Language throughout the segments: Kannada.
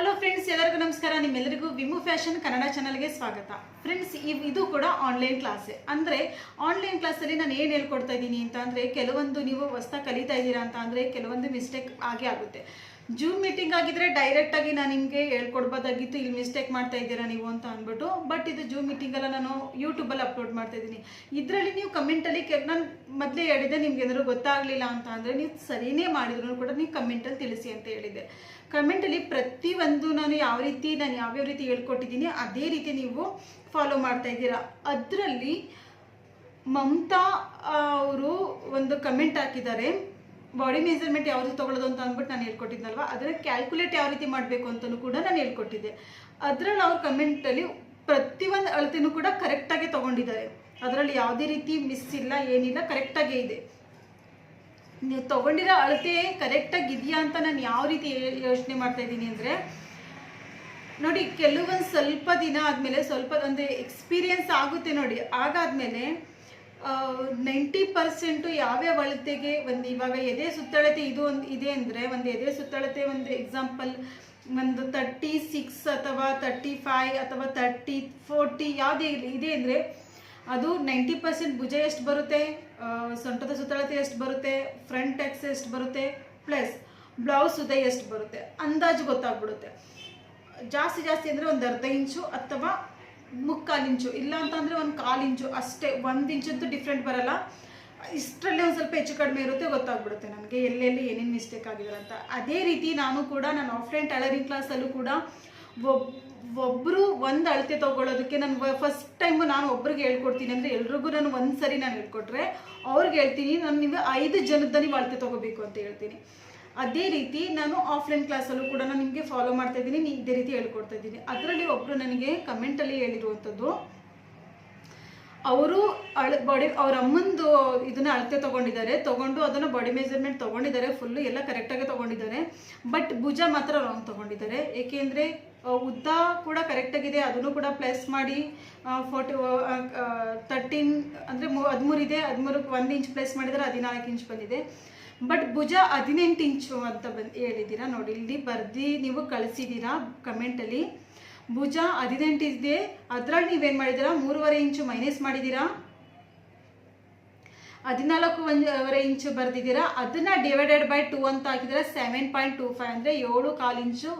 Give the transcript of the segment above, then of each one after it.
ಹಲೋ ಫ್ರೆಂಡ್ಸ್ ಎಲ್ಲರಿಗೂ ನಮಸ್ಕಾರ. ನಿಮ್ಮೆಲ್ಲರಿಗೂ ವಿಮು ಫ್ಯಾಷನ್ ಕನ್ನಡ ಚಾನಲ್ಗೆ ಸ್ವಾಗತ. ಫ್ರೆಂಡ್ಸ್ ಇದು ಕೂಡ ಆನ್ಲೈನ್ ಕ್ಲಾಸೇ ಅಂದರೆ ಆನ್ಲೈನ್ ಕ್ಲಾಸಲ್ಲಿ ನಾನು ಏನು ಹೇಳ್ಕೊಡ್ತಾ ಇದ್ದೀನಿ ಅಂತ ಕೆಲವೊಂದು ನೀವು ಹೊಸ ಕಲಿತಾ ಇದ್ದೀರಾ ಅಂತ ಕೆಲವೊಂದು ಮಿಸ್ಟೇಕ್ ಆಗೇ ಆಗುತ್ತೆ. ಜೂಮ್ ಮೀಟಿಂಗ್ ಆಗಿದ್ರೆ ಡೈರೆಕ್ಟ್ ಆಗಿ ನಾನು ನಿಮಗೆ ಹೇಳ್ಕೊಡ್ಬೋದಾಗಿತ್ತು, ಇಲ್ಲಿ ಮಿಸ್ಟೇಕ್ ಮಾಡ್ತಾ ಇದ್ದೀರಾ ನೀವು ಅಂತ ಅಂದ್ಬಿಟ್ಟು. ಬಟ್ ಇದು ಜೂಮ್ ಎಲ್ಲ ನಾನು ಯೂಟ್ಯೂಬಲ್ಲಿ ಅಪ್ಲೋಡ್ ಮಾಡ್ತಾ ಇದ್ದೀನಿ. ಇದರಲ್ಲಿ ನೀವು ಕಮೆಂಟಲ್ಲಿ ಕೆ ನಾನು ಮೊದಲೇ ಹೇಳಿದೆ ನಿಮ್ಗೆ ಏನಾದ್ರು ಗೊತ್ತಾಗಲಿಲ್ಲ ಅಂತ ಅಂದರೆ ನೀವು ಸರಿಯೇ ಮಾಡಿದ್ರು ಕೂಡ ನೀವು ಕಮೆಂಟಲ್ಲಿ ತಿಳಿಸಿ ಅಂತ ಹೇಳಿದ್ದೆ. ಕಮೆಂಟಲ್ಲಿ ಪ್ರತಿಯೊಂದು ನಾನು ಯಾವ ರೀತಿ, ನಾನು ಯಾವ್ಯಾವ ರೀತಿ ಹೇಳ್ಕೊಟ್ಟಿದ್ದೀನಿ, ಅದೇ ರೀತಿ ನೀವು ಫಾಲೋ ಮಾಡ್ತಾ ಇದ್ದೀರಾ. ಅದರಲ್ಲಿ ಮಮತಾ ಅವರು ಒಂದು ಕಮೆಂಟ್ ಹಾಕಿದ್ದಾರೆ. ಬಾಡಿ ಮೆಜರ್ಮೆಂಟ್ ಯಾವ ರೀತಿ ತೊಗೊಳ್ಳೋದು ಅಂತ ಅಂದ್ಬಿಟ್ಟು ನಾನು ಹೇಳ್ಕೊಟ್ಟಿದ್ನಲ್ವ? ಅದನ್ನು ಕ್ಯಾಲ್ಕುಲೇಟ್ ಯಾವ ರೀತಿ ಮಾಡಬೇಕು ಅಂತಲೂ ಕೂಡ ನಾನು ಹೇಳ್ಕೊಟ್ಟಿದ್ದೆ. ಅದರಲ್ಲಿ ಅವ್ರ ಕಮೆಂಟಲ್ಲಿ ಪ್ರತಿಯೊಂದು ಅಳತೆನೂ ಕೂಡ ಕರೆಕ್ಟಾಗಿ ತೊಗೊಂಡಿದ್ದಾರೆ. ಅದರಲ್ಲಿ ಯಾವುದೇ ರೀತಿ ಮಿಸ್ ಇಲ್ಲ, ಏನಿಲ್ಲ ಕರೆಕ್ಟಾಗೇ ಇದೆ. ನೀವು ತೊಗೊಂಡಿರೋ ಅಳತೆ ಕರೆಕ್ಟಾಗಿ ಇದೆಯಾ ಅಂತ ನಾನು ಯಾವ ರೀತಿ ಯೋಚನೆ ಮಾಡ್ತಾ ಇದ್ದೀನಿ ಅಂದರೆ, ನೋಡಿ, ಕೆಲವೊಂದು ಸ್ವಲ್ಪ ದಿನ ಆದಮೇಲೆ ಸ್ವಲ್ಪ, ಅಂದರೆ ಎಕ್ಸ್ಪೀರಿಯನ್ಸ್ ಆಗುತ್ತೆ ನೋಡಿ. ಆಗಾದ್ಮೇಲೆ ನೈಂಟಿ ಪರ್ಸೆಂಟು ಯಾವ್ಯಾವ ಅಳತೆಗೆ ಒಂದು ಇವಾಗ ಎದೆ ಸುತ್ತಳತೆ ಇದು ಒಂದು ಇದೆ ಅಂದರೆ, ಒಂದು ಎದೆ ಸುತ್ತಳತೆ ಒಂದು ಎಕ್ಸಾಂಪಲ್ ಒಂದು ತರ್ಟಿ ಸಿಕ್ಸ್ ಅಥವಾ ತರ್ಟಿ ಫೈವ್ ಅಥವಾ ತರ್ಟಿ ಫೋರ್ಟಿ ಯಾವುದೇ ಇದೆ ಅಂದರೆ ಅದು ನೈಂಟಿ ಪರ್ಸೆಂಟ್ ಭುಜ ಎಷ್ಟು ಬರುತ್ತೆ? ಸೊಂಟದ ಸುತ್ತಳತೆ ಎಷ್ಟು ಬರುತ್ತೆ? ಫ್ರಂಟ್ ಎಕ್ಸ್ ಎಷ್ಟು ಬರುತ್ತೆ? ಪ್ಲಸ್ ಬ್ಲೌಸ್ ಉದ್ದ ಎಷ್ಟು ಬರುತ್ತೆ? ಅಂದಾಜು ಗೊತ್ತಾಗ್ಬಿಡುತ್ತೆ. ಜಾಸ್ತಿ ಜಾಸ್ತಿ ಅಂದರೆ ಒಂದು ಅರ್ಧ ಇಂಚು ಅಥವಾ ಮುಕ್ಕಾಲು ಇಂಚು. ಇಲ್ಲ ಅಂತಂದರೆ ಒಂದು ಕಾಲು ಇಂಚು. ಅಷ್ಟೇ, ಒಂದು ಇಂಚಂತೂ ಡಿಫ್ರೆಂಟ್ ಬರಲ್ಲ. ಇಷ್ಟರಲ್ಲೇ ಒಂದು ಸ್ವಲ್ಪ ಹೆಚ್ಚು ಕಡಿಮೆ ಇರುತ್ತೆ, ಗೊತ್ತಾಗ್ಬಿಡುತ್ತೆ ನನಗೆ ಎಲ್ಲೆಲ್ಲಿ ಏನೇನು ಮಿಸ್ಟೇಕ್ ಆಗಿದೆ ಅಂತ. ಅದೇ ರೀತಿ ನಾನು ಕೂಡ, ನಾನು ಆಫ್ಲೈನ್ ಟೈಲರಿಂಗ್ ಕ್ಲಾಸಲ್ಲೂ ಕೂಡ ಒಬ್ ಒಬ್ಬರು ಒಂದು ಅಳತೆ ತೊಗೊಳ್ಳೋದಕ್ಕೆ ನಾನು ಫಸ್ಟ್ ಟೈಮು ನಾನು ಒಬ್ರಿಗೆ ಹೇಳ್ಕೊಡ್ತೀನಿ ಅಂದರೆ ಎಲ್ರಿಗೂ ನಾನು ಒಂದು ಸರಿ ನಾನು ಹೇಳ್ಕೊಟ್ರೆ ಅವ್ರಿಗೆ ಹೇಳ್ತೀನಿ, ನಾನು ನೀವು ಐದು ಜನದ ನೀವು ಅಳತೆ ತೊಗೋಬೇಕು ಅಂತ ಹೇಳ್ತೀನಿ. ಅದೇ ರೀತಿ ನಾನು ಆಫ್ಲೈನ್ ಕ್ಲಾಸಲ್ಲೂ ಕೂಡ ನಾನು ನಿಮಗೆ ಫಾಲೋ ಮಾಡ್ತಾ ಇದ್ದೀನಿ ಇದೇ ರೀತಿ ಹೇಳ್ಕೊಡ್ತಾ ಇದ್ದೀನಿ. ಅದರಲ್ಲಿ ಒಬ್ಬರು ನನಗೆ ಕಮೆಂಟಲ್ಲಿ ಹೇಳಿರುವಂಥದ್ದು ಅವರು ಅಳ ಬಾಡಿ ಅವ್ರ ಅಮ್ಮಂದು ಇದನ್ನ ಅಳತೆ ತೊಗೊಂಡಿದ್ದಾರೆ. ತೊಗೊಂಡು ಅದನ್ನು ಬಾಡಿ ಮೆಜರ್ಮೆಂಟ್ ತೊಗೊಂಡಿದ್ದಾರೆ ಫುಲ್ಲು ಎಲ್ಲ ಕರೆಕ್ಟಾಗಿ ತೊಗೊಂಡಿದ್ದಾರೆ. ಬಟ್ ಭುಜ ಮಾತ್ರ ರಾಂಗ್ ತೊಗೊಂಡಿದ್ದಾರೆ. ಏಕೆಂದರೆ ಉದ್ದ ಕೂಡ ಕರೆಕ್ಟಾಗಿದೆ ಅದನ್ನು ಕೂಡ ಪ್ಲಸ್ ಮಾಡಿ ಫೋರ್ಟಿ ತರ್ಟೀನ್ ಅಂದರೆ ಮೂ, ಹದಿಮೂರು ಇದೆ. ಹದಿಮೂರಕ್ಕೆ ಒಂದು ಇಂಚ್ ಪ್ಲಸ್ ಮಾಡಿದರೆ ಹದಿನಾಲ್ಕು ಇಂಚ್ ಬಂದಿದೆ. ಬಟ್ ಭುಜ ಹದಿನೆಂಟು ಇಂಚು ಅಂತ ಬಂದು ಹೇಳಿದ್ದೀರಾ ನೋಡಿ, ಇಲ್ಲಿ ಬರ್ದು ನೀವು ಕಳಿಸಿದ್ದೀರಾ ಕಮೆಂಟಲ್ಲಿ ಭುಜ ಹದಿನೆಂಟು ಇದೆ, ಅದ್ರಲ್ಲಿ ನೀವೇನು ಮಾಡಿದ್ದೀರಾ? ಮೂರುವರೆ ಇಂಚು ಮೈನಸ್ ಮಾಡಿದ್ದೀರಾ? ಹದಿನಾಲ್ಕು ಒಂದೂವರೆ ಇಂಚು ಬರ್ದಿದ್ದೀರಾ? ಅದನ್ನ ಡಿವೈಡೆಡ್ ಬೈ ಟೂ ಅಂತ ಹಾಕಿದ್ರೆ ಸೆವೆನ್ ಪಾಯಿಂಟ್ ಟೂ ಫೈವ್ ಅಂದರೆ ಏಳು ಕಾಲು ಇಂಚು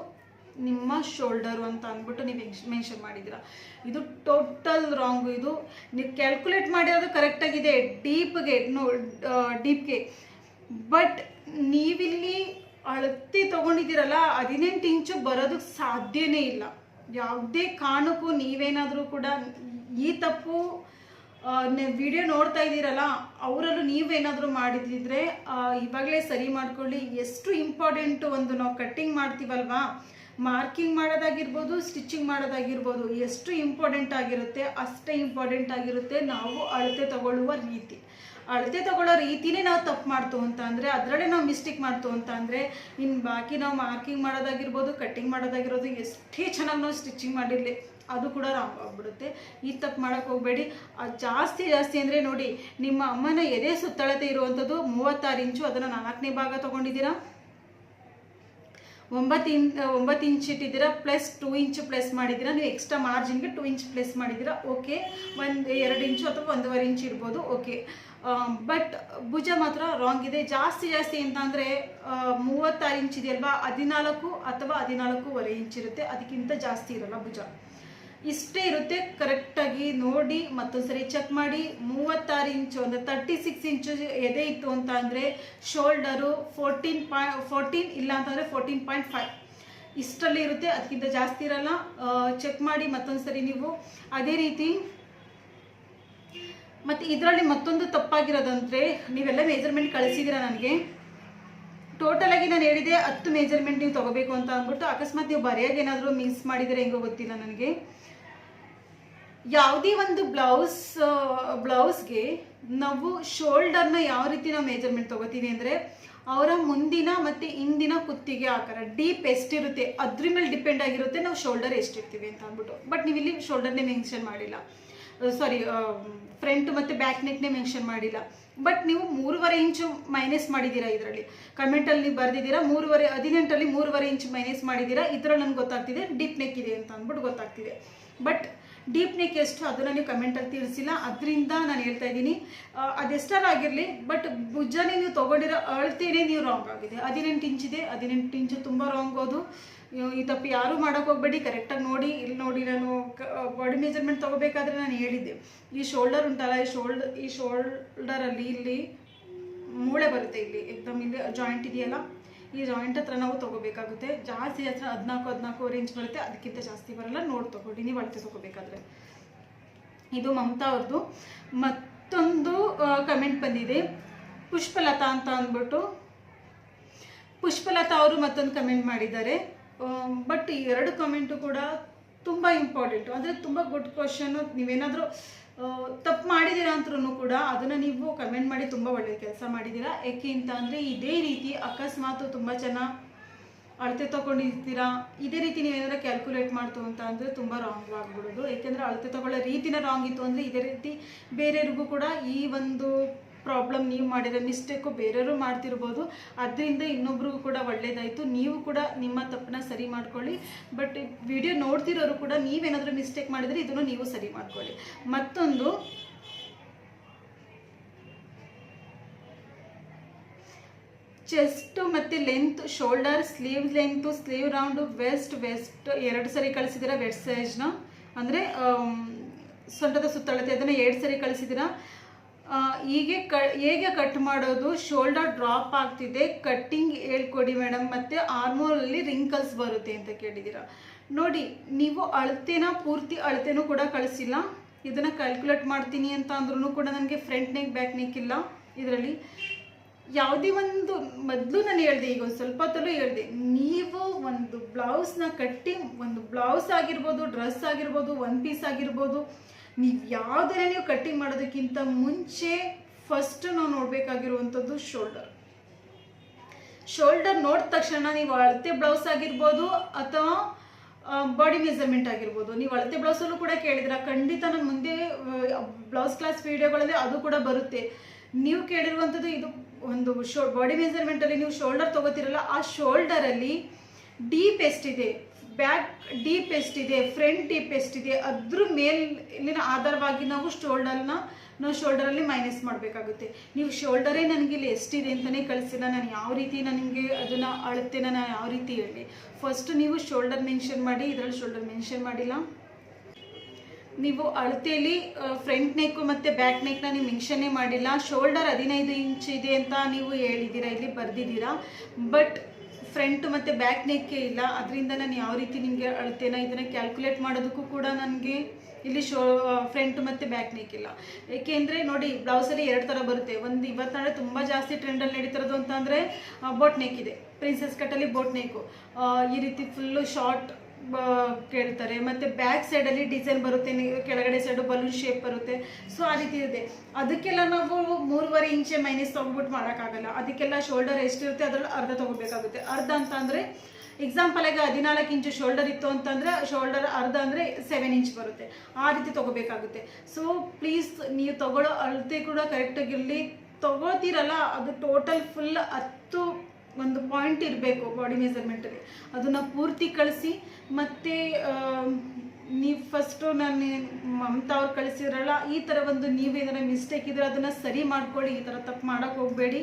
ನಿಮ್ಮ ಶೋಲ್ಡರು ಅಂತ ಅಂದ್ಬಿಟ್ಟು ನೀವು ಮೆನ್ಷನ್ ಮಾಡಿದ್ದೀರಾ. ಇದು ಟೋಟಲ್ ರಾಂಗ್ ಇದು. ನೀವು ಕ್ಯಾಲ್ಕುಲೇಟ್ ಮಾಡಿರೋದು ಕರೆಕ್ಟಾಗಿದೆ ಡೀಪ್ಗೆ ನೋ ಡೀಪ್ಗೆ ಬಟ್ ನೀವಿಲ್ಲಿ ಅಳತೆ ತಗೊಂಡಿದ್ದೀರಲ್ಲ, ಹದಿನೆಂಟು ಇಂಚು ಬರೋದಕ್ಕೆ ಸಾಧ್ಯನೇ ಇಲ್ಲ. ಯಾವುದೇ ಕಾರಣಕ್ಕೂ ನೀವೇನಾದರೂ ಕೂಡ ಈ ತಪ್ಪು ವಿಡಿಯೋ ನೋಡ್ತಾ ಇದ್ದೀರಲ್ಲ, ಅವರಲ್ಲೂ ನೀವೇನಾದರೂ ಮಾಡಿದಿದ್ರೆ ಇವಾಗಲೇ ಸರಿ ಮಾಡ್ಕೊಳ್ಳಿ. ಎಷ್ಟು ಇಂಪಾರ್ಟೆಂಟು ಒಂದು ನಾವು ಕಟ್ಟಿಂಗ್ ಮಾಡ್ತೀವಲ್ವಾ? ಮಾರ್ಕಿಂಗ್ ಮಾಡೋದಾಗಿರ್ಬೋದು ಸ್ಟಿಚಿಂಗ್ ಮಾಡೋದಾಗಿರ್ಬೋದು, ಎಷ್ಟು ಇಂಪಾರ್ಟೆಂಟ್ ಆಗಿರುತ್ತೆ, ಅಷ್ಟೇ ಇಂಪಾರ್ಟೆಂಟ್ ಆಗಿರುತ್ತೆ. ನಾವು ಅಳತೆ ತಗೊಳ್ಳುವ ರೀತಿ. ಅಳತೆ ತಗೊಳ್ಳೋ ರೀತಿನೇ ನಾವು ತಪ್ಪು ಮಾಡ್ತು ಅಂತ ಅಂದರೆ, ಅದರಲ್ಲೇ ನಾವು ಮಿಸ್ಟೇಕ್ ಮಾಡ್ತು ಅಂತ ಅಂದರೆ ಇನ್ನು ಬಾಕಿ ನಾವು ಮಾರ್ಕಿಂಗ್ ಮಾಡೋದಾಗಿರ್ಬೋದು ಕಟ್ಟಿಂಗ್ ಮಾಡೋದಾಗಿರೋದು ಎಷ್ಟೇ ಚೆನ್ನಾಗಿ ನಾವು ಸ್ಟಿಚಿಂಗ್ ಮಾಡಿರಲಿ, ಅದು ಕೂಡ ರಾಂಗ್ ಆಗ್ಬಿಡುತ್ತೆ. ಈ ತಪ್ಪು ಮಾಡೋಕ್ಕೆ ಹೋಗಬೇಡಿ. ಜಾಸ್ತಿ ಜಾಸ್ತಿ ಅಂದರೆ ನೋಡಿ, ನಿಮ್ಮ ಅಮ್ಮನ ಎದೆ ಸುತ್ತಳತೆ ಇರುವಂಥದ್ದು ಮೂವತ್ತಾರು ಇಂಚು, ಅದನ್ನು ನಾಲ್ಕನೇ ಭಾಗ ತೊಗೊಂಡಿದ್ದೀರಾ? ಒಂಬತ್ತು ಇಂಚ್ ಒಂಬತ್ತು ಇಂಚ್ ಇಟ್ಟಿದ್ದೀರಾ ಪ್ಲಸ್ ಟೂ ಇಂಚ್ ಪ್ಲಸ್ ಮಾಡಿದ್ದೀರಾ. ನೀವು ಎಕ್ಸ್ಟ್ರಾ ಮಾರ್ಜಿನ್ಗೆ ಟೂ ಇಂಚ್ ಪ್ಲಸ್ ಮಾಡಿದ್ದೀರಾ ಓಕೆ ಒಂದು, ಎರಡು ಇಂಚು ಅಥವಾ ಒಂದೂವರೆ ಇಂಚ್ ಇರ್ಬೋದು ಓಕೆ ಬಟ್ ಭುಜ ಮಾತ್ರ ರಾಂಗ್ ಇದೆ. ಜಾಸ್ತಿ ಜಾಸ್ತಿ ಅಂತ ಅಂದರೆ ಮೂವತ್ತಾರು ಇಂಚ್ ಇದೆಯಲ್ವಾ ಹದಿನಾಲ್ಕು ಅಥವಾ ಹದಿನಾಲ್ಕೂವರೆ ಇಂಚ್ ಇರುತ್ತೆ. ಅದಕ್ಕಿಂತ ಜಾಸ್ತಿ ಇರಲ್ಲ ಭುಜ. ಇಷ್ಟೇ ಇರುತ್ತೆ. ಕರೆಕ್ಟಾಗಿ ನೋಡಿ ಮತ್ತೊಂದ್ಸರಿ ಚೆಕ್ ಮಾಡಿ. ಮೂವತ್ತಾರು ಇಂಚು ಅಂದರೆ ತರ್ಟಿ ಸಿಕ್ಸ್ ಇಂಚು ಎದೆ ಇತ್ತು ಅಂತ ಅಂದರೆ ಶೋಲ್ಡರು ಫೋರ್ಟೀನ್ ಪಾಯ್ ಫೋರ್ಟೀನ್ ಇಲ್ಲ ಅಂತಂದರೆ ಫೋರ್ಟೀನ್ ಪಾಯಿಂಟ್ ಫೈವ್ ಇಷ್ಟರಲ್ಲಿ ಇರುತ್ತೆ. ಅದಕ್ಕಿಂತ ಜಾಸ್ತಿ ಇರಲ್ಲ. ಚೆಕ್ ಮಾಡಿ ಮತ್ತೊಂದ್ಸರಿ ನೀವು. ಅದೇ ರೀತಿ ಮತ್ತು ಇದರಲ್ಲಿ ಮತ್ತೊಂದು ತಪ್ಪಾಗಿರೋದಂದರೆ ನೀವೆಲ್ಲ ಮೆಜರ್ಮೆಂಟ್ ಕಳಿಸಿದ್ದೀರಾ ನನಗೆ? ಟೋಟಲಾಗಿ ನಾನು ಹೇಳಿದೆ ಹತ್ತು ಮೆಜರ್ಮೆಂಟ್ ನೀವು ತಗೋಬೇಕು ಅಂತ ಅಂದ್ಬಿಟ್ಟು ಅಕಸ್ಮಾತ್ ನೀವು ಬರೆಯಾಗ ಏನಾದರೂ ಮಿಸ್ ಮಾಡಿದರೆ ಹೆಂಗೋ ಗೊತ್ತಿಲ್ಲ ನನಗೆ. ಯಾವುದೇ ಒಂದು ಬ್ಲೌಸ್ ಬ್ಲೌಸ್ಗೆ ನಾವು ಶೋಲ್ಡರ್ನ ಯಾವ ರೀತಿ ನಾವು ಮೆಜರ್ಮೆಂಟ್ ತೊಗೋತೀವಿ ಅಂದರೆ ಅವರ ಮುಂದಿನ ಮತ್ತು ಹಿಂದಿನ ಕುತ್ತಿಗೆ ಆಕಾರ ಡೀಪ್ ಎಷ್ಟಿರುತ್ತೆ ಅದ್ರ ಮೇಲೆ ಡಿಪೆಂಡ್ ಆಗಿರುತ್ತೆ, ನಾವು ಶೋಲ್ಡರ್ ಎಷ್ಟಿರ್ತೀವಿ ಅಂತ ಅಂದ್ಬಿಟ್ಟು. ಬಟ್ ನೀವು ಇಲ್ಲಿ ಶೋಲ್ಡರ್ನೇ ಮೆನ್ಷನ್ ಮಾಡಿಲ್ಲ. ಸಾರಿ ಫ್ರಂಟ್ ಮತ್ತು ಬ್ಯಾಕ್ ನೆಕ್ನೇ ಮೆನ್ಷನ್ ಮಾಡಿಲ್ಲ. ಬಟ್ ನೀವು ಮೂರುವರೆ ಇಂಚು ಮೈನಸ್ ಮಾಡಿದ್ದೀರಾ ಇದರಲ್ಲಿ. ಕಮೆಂಟಲ್ಲಿ ನೀವು ಬರೆದಿದ್ದೀರಾ, ಮೂರುವರೆ ಹದಿನೆಂಟರಲ್ಲಿ ಮೂರುವರೆ ಇಂಚು ಮೈನಸ್ ಮಾಡಿದ್ದೀರಾ, ಇದರಲ್ಲಿ ನನಗೆ ಗೊತ್ತಾಗ್ತಿದೆ ಡೀಪ್ ನೆಕ್ ಇದೆ ಅಂತ ಅಂದ್ಬಿಟ್ಟು ಗೊತ್ತಾಗ್ತಿದೆ. ಬಟ್ ಡೀಪ್ ನೆಕ್ ಎಷ್ಟು ಅದನ್ನು ನೀವು ಕಮೆಂಟಲ್ಲಿ ತಿಳಿಸಿಲ್ಲ. ಅದರಿಂದ ನಾನು ಹೇಳ್ತಾ ಇದ್ದೀನಿ. ಅದೆಷ್ಟರಾಗಿರಲಿ ಬಟ್ ಭುಜನೇ ನೀವು ತೊಗೊಂಡಿರೋ ಅಳ್ತೇನೆ ನೀವು ರಾಂಗ್ ಆಗಿದೆ. ಹದಿನೆಂಟು ಇಂಚಿದೆ ಹದಿನೆಂಟು ಇಂಚು ತುಂಬ ರಾಂಗ್ ಅದು. ಈ ತಪ್ಪು ಯಾರೂ ಮಾಡೋಕೆ ಹೋಗ್ಬೇಡಿ. ಕರೆಕ್ಟಾಗಿ ನೋಡಿ, ಇಲ್ಲಿ ನೋಡಿ ನಾನು ಬಾಡಿ ಮೆಜರ್ಮೆಂಟ್ ತೊಗೋಬೇಕಾದ್ರೆ ನಾನು ಹೇಳಿದ್ದೆ. ಈ ಶೋಲ್ಡರ್ ಉಂಟಲ್ಲ, ಈ ಶೋಲ್ಡ್ ಈ ಶೋಲ್ಡರಲ್ಲಿ ಇಲ್ಲಿ ಮೂಳೆ ಬರುತ್ತೆ ಇಲ್ಲಿ. ಎಕ್ದಮ್ ಇಲ್ಲಿ ಜಾಯಿಂಟ್ ಇದೆಯಲ್ಲ? ಈ ಜಾಯಿಂಟ್ ಹತ್ರ ನಾವು ತೊಗೋಬೇಕಾಗುತ್ತೆ. ಜಾಸ್ತಿ ಹತ್ರ ಹದಿನಾಲ್ಕು ಹದಿನಾಲ್ಕು ರೇಂಜ್ ಬರುತ್ತೆ. ಅದಕ್ಕಿಂತ ಜಾಸ್ತಿ ಬರಲ್ಲ. ನೋಡಿ ತೊಗೊಳ್ಳಿ. ನೀವು ಅಳತೆ ತೊಗೋಬೇಕಾದ್ರೆ. ಇದು ಮಮತಾ ಅವ್ರದ್ದು ಮತ್ತೊಂದು ಕಮೆಂಟ್ ಬಂದಿದೆ. ಪುಷ್ಪಲತಾ ಅಂತ ಅಂದ್ಬಿಟ್ಟು. ಪುಷ್ಪಲತಾ ಅವರು ಮತ್ತೊಂದು ಕಮೆಂಟ್ ಮಾಡಿದ್ದಾರೆ. ಬಟ್ ಈ ಎರಡು ಕಮೆಂಟು ಕೂಡ ತುಂಬ ಇಂಪಾರ್ಟೆಂಟು ಅಂದರೆ ತುಂಬ ಗುಡ್ ಕ್ವಶನ್ನು ನೀವೇನಾದರೂ ತಪ್ಪು ಮಾಡಿದ್ದೀರಾ ಅಂತೂ ಕೂಡ ಅದನ್ನು ನೀವು ಕಮೆಂಟ್ ಮಾಡಿ ತುಂಬ ಒಳ್ಳೆಯ ಕೆಲಸ ಮಾಡಿದ್ದೀರಾ. ಏಕೆ ಅಂತ ಅಂದರೆ ಇದೇ ರೀತಿ ಅಕಸ್ಮಾತ್ ತುಂಬ ಜನ ಅಳತೆ ತೊಗೊಂಡಿರ್ತೀರಾ. ಇದೇ ರೀತಿ ನೀವೇನಾದ್ರೂ ಕ್ಯಾಲ್ಕುಲೇಟ್ ಮಾಡ್ತು ಅಂತ ಅಂದರೆ ತುಂಬ ರಾಂಗ್ ಆಗಿಬಿಡೋದು. ಏಕೆಂದರೆ ಅಳತೆ ತೊಗೊಳ್ಳೋ ರೀತಿನ ರಾಂಗ್ ಇತ್ತು ಅಂದರೆ ಇದೇ ರೀತಿ ಬೇರೆಯವ್ರಿಗೂ ಕೂಡ ಈ ಒಂದು ಪ್ರಾಬ್ಲಮ್ ನೀವು ಮಾಡಿರೋ ಮಿಸ್ಟೇಕು ಬೇರೆಯವರು ಮಾಡ್ತಿರ್ಬೋದು. ಅದರಿಂದ ಇನ್ನೊಬ್ರಿಗೂ ಕೂಡ ಒಳ್ಳೇದಾಯಿತು. ನೀವು ಕೂಡ ನಿಮ್ಮ ತಪ್ಪನ್ನ ಸರಿ ಮಾಡ್ಕೊಳ್ಳಿ. ಬಟ್ ವಿಡಿಯೋ ನೋಡ್ತಿರೋರು ಕೂಡ ನೀವೇನಾದರೂ ಮಿಸ್ಟೇಕ್ ಮಾಡಿದರೆ ಇದನ್ನು ನೀವು ಸರಿ ಮಾಡ್ಕೊಳ್ಳಿ. ಮತ್ತೊಂದು. ಚೆಸ್ಟು ಮತ್ತು length shoulder sleeve length sleeve round waist waist ಎರಡು ಸರಿ ಕಳಿಸಿದ್ದೀರಾ? ವೆಸ್ಟ್ ಸೈಜ್ನ ಅಂದರೆ ಸೊಂಟದ ಸುತ್ತಳತೆ, ಅದನ್ನು ಎರಡು ಸರಿ ಕಳಿಸಿದ್ದೀರಾ? ಹೀಗೆ ಕ, ಹೇಗೆ ಕಟ್ ಮಾಡೋದು? ಶೋಲ್ಡರ್ ಡ್ರಾಪ್ ಆಗ್ತಿದೆ ಕಟ್ಟಿಂಗ್ ಹೇಳ್ಕೊಡಿ ಮೇಡಮ್ ಮತ್ತು ಆರ್ಮೋಲಲ್ಲಿ ರಿಂಕಲ್ಸ್ ಬರುತ್ತೆ ಅಂತ ಕೇಳಿದ್ದೀರಾ ನೋಡಿ, ನೀವು ಅಳತೆನ, ಪೂರ್ತಿ ಅಳತೆನೂ ಕೂಡ ಕಳಿಸಿಲ್ಲ. ಇದನ್ನು ಕ್ಯಾಲ್ಕುಲೇಟ್ ಮಾಡ್ತೀನಿ ಅಂತ ಅಂದ್ರೂ ಕೂಡ ನನಗೆ ಫ್ರಂಟ್ ನೆಕ್ ಬ್ಯಾಕ್ ನೆಕ್ ಇಲ್ಲ ಇದರಲ್ಲಿ. ಯಾವುದೇ ಒಂದು, ಮೊದಲು ನಾನು ಹೇಳಿದೆ, ಈಗ ಒಂದು ಸ್ವಲ್ಪ ಹೊತ್ತಲ್ಲೂ ಹೇಳಿದೆ. ನೀವು ಒಂದು ಬ್ಲೌಸ್ನ ಕಟ್ಟಿ ಒಂದು ಬ್ಲೌಸ್ ಆಗಿರ್ಬೋದು ಡ್ರೆಸ್ ಆಗಿರ್ಬೋದು ಒನ್ ಪೀಸ್ ಆಗಿರ್ಬೋದು ನೀವು ಯಾವುದನ್ನ ನೀವು ಕಟ್ಟಿಂಗ್ ಮಾಡೋದಕ್ಕಿಂತ ಮುಂಚೆ ಫಸ್ಟ್ ನಾವು ನೋಡಬೇಕಾಗಿರುವಂಥದ್ದು ಶೋಲ್ಡರ್ ಶೋಲ್ಡರ್ ನೋಡಿದ ತಕ್ಷಣ ನೀವು ಅಳತೆ ಬ್ಲೌಸ್ ಆಗಿರ್ಬೋದು ಅಥವಾ ಬಾಡಿ ಮೆಜರ್ಮೆಂಟ್ ಆಗಿರ್ಬೋದು. ನೀವು ಅಳತೆ ಬ್ಲೌಸಲ್ಲೂ ಕೂಡ ಕೇಳಿದ್ರ ಖಂಡಿತ ನಾನು ಮುಂದೆ ಬ್ಲೌಸ್ ಕ್ಲಾಸ್ ವಿಡಿಯೋಗಳಲ್ಲಿ ಅದು ಕೂಡ ಬರುತ್ತೆ. ನೀವು ಕೇಳಿರುವಂಥದ್ದು ಇದು ಒಂದು ಶೋ ಬಾಡಿ ಮೆಜರ್ಮೆಂಟಲ್ಲಿ ನೀವು ಶೋಲ್ಡರ್ ತೊಗೋತಿರಲ್ಲ, ಆ ಶೋಲ್ಡರಲ್ಲಿ ಡೀಪ್ ಎಷ್ಟಿದೆ ಬ್ಯಾಕ್ ಡೀಪ್ ಎಷ್ಟಿದೆ ಫ್ರಂಟ್ ಡೀಪ್ ಎಷ್ಟಿದೆ ಅದ್ರ ಮೇಲಿನ ಆಧಾರವಾಗಿ ನಾವು ಶೋಲ್ಡರ್ನ ನಾವು ಶೋಲ್ಡರಲ್ಲಿ ಮೈನಸ್ ಮಾಡಬೇಕಾಗುತ್ತೆ. ನೀವು ಶೋಲ್ಡರೇ ನನಗೆ ಇಲ್ಲಿ ಎಷ್ಟಿದೆ ಅಂತಲೇ ಕಳಿಸಿಲ್ಲ, ನಾನು ಯಾವ ರೀತಿ ನನಗೆ ಅದನ್ನು ಅಳತೆನ ನಾನು ಯಾವ ರೀತಿ ಹೇಳಿ. ಫಸ್ಟ್ ನೀವು ಶೋಲ್ಡರ್ ಮೆನ್ಷನ್ ಮಾಡಿ, ಇದರಲ್ಲಿ ಶೋಲ್ಡರ್ ಮೆನ್ಷನ್ ಮಾಡಿಲ್ಲ. ನೀವು ಅಳತೆಯಲ್ಲಿ ಫ್ರಂಟ್ ನೆಕ್ಕು ಮತ್ತು ಬ್ಯಾಕ್ ನೆಕ್ನ ನೀವು ಮೆನ್ಷನ್ನೇ ಮಾಡಿಲ್ಲ. ಶೋಲ್ಡರ್ ಹದಿನೈದು ಇಂಚ್ ಇದೆ ಅಂತ ನೀವು ಹೇಳಿದ್ದೀರಾ, ಇಲ್ಲಿ ಬರೆದಿದ್ದೀರಾ. ಬಟ್ ಫ್ರಂಟ್ ಮತ್ತು ಬ್ಯಾಕ್ ನೆಕ್ಕೇ ಇಲ್ಲ. ಅದರಿಂದ ನಾನು ಯಾವ ರೀತಿ ನಿಮಗೆ ಅಳತೆನ ಇದನ್ನು ಕ್ಯಾಲ್ಕುಲೇಟ್ ಮಾಡೋದಕ್ಕೂ ಕೂಡ ನನಗೆ ಇಲ್ಲಿ ಶೋ ಫ್ರಂಟ್ ಮತ್ತು ಬ್ಯಾಕ್ ನೆಕ್ ಇಲ್ಲ. ಏಕೆಂದರೆ ನೋಡಿ ಬ್ಲೌಸಲ್ಲಿ ಎರಡು ಥರ ಬರುತ್ತೆ. ಒಂದು ಇವತ್ತು ನಾಳೆ ತುಂಬ ಜಾಸ್ತಿ ಟ್ರೆಂಡಲ್ಲಿ ನಡೀತಿರೋದು ಅಂತ ಅಂದರೆ ಬೋಟ್ ನೆಕ್ ಇದೆ. ಪ್ರಿನ್ಸೆಸ್ ಕಟ್ಟಲ್ಲಿ ಬೋಟ್ ನೆಕ್ಕು ಈ ರೀತಿ ಫುಲ್ಲು ಶಾರ್ಟ್ ಕೇಳ್ತಾರೆ. ಮತ್ತು ಬ್ಯಾಕ್ ಸೈಡಲ್ಲಿ ಡಿಸೈನ್ ಬರುತ್ತೆ ಕೆಳಗಡೆ ಸೈಡು ಬಲೂನ್ ಶೇಪ್ ಬರುತ್ತೆ. ಸೊ ಆ ರೀತಿ ಇದೆ. ಅದಕ್ಕೆಲ್ಲ ನಾವು ಮೂರುವರೆ ಇಂಚೆ ಮೈನಸ್ ತೊಗೊಬಿಟ್ಟು ಮಾಡೋಕ್ಕಾಗಲ್ಲ. ಅದಕ್ಕೆಲ್ಲ ಶೋಲ್ಡರ್ ಎಷ್ಟಿರುತ್ತೆ ಅದರಲ್ಲಿ ಅರ್ಧ ತೊಗೋಬೇಕಾಗುತ್ತೆ. ಅರ್ಧ ಅಂತ ಅಂದರೆ ಎಕ್ಸಾಂಪಲ್ ಆಗಿ ಹದಿನಾಲ್ಕು ಇಂಚು ಶೋಲ್ಡರ್ ಇತ್ತು ಅಂತಂದರೆ ಶೋಲ್ಡರ್ ಅರ್ಧ ಅಂದರೆ ಸೆವೆನ್ ಇಂಚ್ ಬರುತ್ತೆ. ಆ ರೀತಿ ತೊಗೋಬೇಕಾಗುತ್ತೆ. ಸೊ ಪ್ಲೀಸ್ ನೀವು ತಗೊಳ್ಳೋ ಅಳತೆ ಕೂಡ ಕರೆಕ್ಟಾಗಿರಲಿ ತಗೋತೀರಲ್ಲ, ಅದು ಟೋಟಲ್ ಫುಲ್ ಹತ್ತು ಒಂದು ಪಾಯಿಂಟ್ ಇರಬೇಕು ಬಾಡಿ ಮೆಸರ್ಮೆಂಟಲ್ಲಿ ಅದನ್ನು ಪೂರ್ತಿ ಕಳಿಸಿ, ಮತ್ತು ನೀವು ಫಸ್ಟು ನಾನು ಮಮತಾ ಅವ್ರು ಕಳಿಸಿದ್ರಲ್ಲ ಈ ಥರ ಒಂದು ನೀವೇನಾರ ಮಿಸ್ಟೇಕ್ ಇದ್ರೆ ಅದನ್ನು ಸರಿ ಮಾಡ್ಕೊಳ್ಳಿ, ಈ ಥರ ತಪ್ಪು ಮಾಡೋಕೆ ಹೋಗಬೇಡಿ.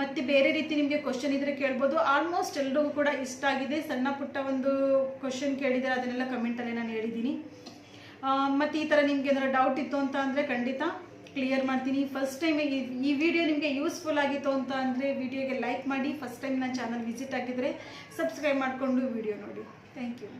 ಮತ್ತು ಬೇರೆ ರೀತಿ ನಿಮಗೆ ಕ್ವಶನ್ ಇದ್ರೆ ಕೇಳ್ಬೋದು. ಆಲ್ಮೋಸ್ಟ್ ಎಲ್ರಿಗೂ ಕೂಡ ಇಷ್ಟ ಆಗಿದೆ. ಸಣ್ಣ ಪುಟ್ಟ ಒಂದು ಕ್ವಶನ್ ಕೇಳಿದರೆ ಅದನ್ನೆಲ್ಲ ಕಮೆಂಟಲ್ಲಿ ನಾನು ಹೇಳಿದ್ದೀನಿ. ಮತ್ತು ಈ ಥರ ನಿಮ್ಗೆ ಏನಾರ ಡೌಟ್ ಇತ್ತು ಅಂತ ಅಂದರೆ ಖಂಡಿತ ಕ್ಲಿಯರ್ ಮಾಡ್ತೀನಿ. ಫಸ್ಟ್ ಟೈಮ್ ಈ ವಿಡಿಯೋ ನಿಮಗೆ ಯೂಸ್ಫುಲ್ ಆಗಿತ್ತು ಅಂತ ಅಂದರೆ ವಿಡಿಯೋಗೆ ಲೈಕ್ ಮಾಡಿ. ಫಸ್ಟ್ ಟೈಮ್ ನನ್ನ ಚಾನಲ್ ವಿಸಿಟ್ ಆಗಿದ್ದರೆ ಸಬ್ಸ್ಕ್ರೈಬ್ ಮಾಡಿಕೊಂಡು ವಿಡಿಯೋ ನೋಡಿ. Thank you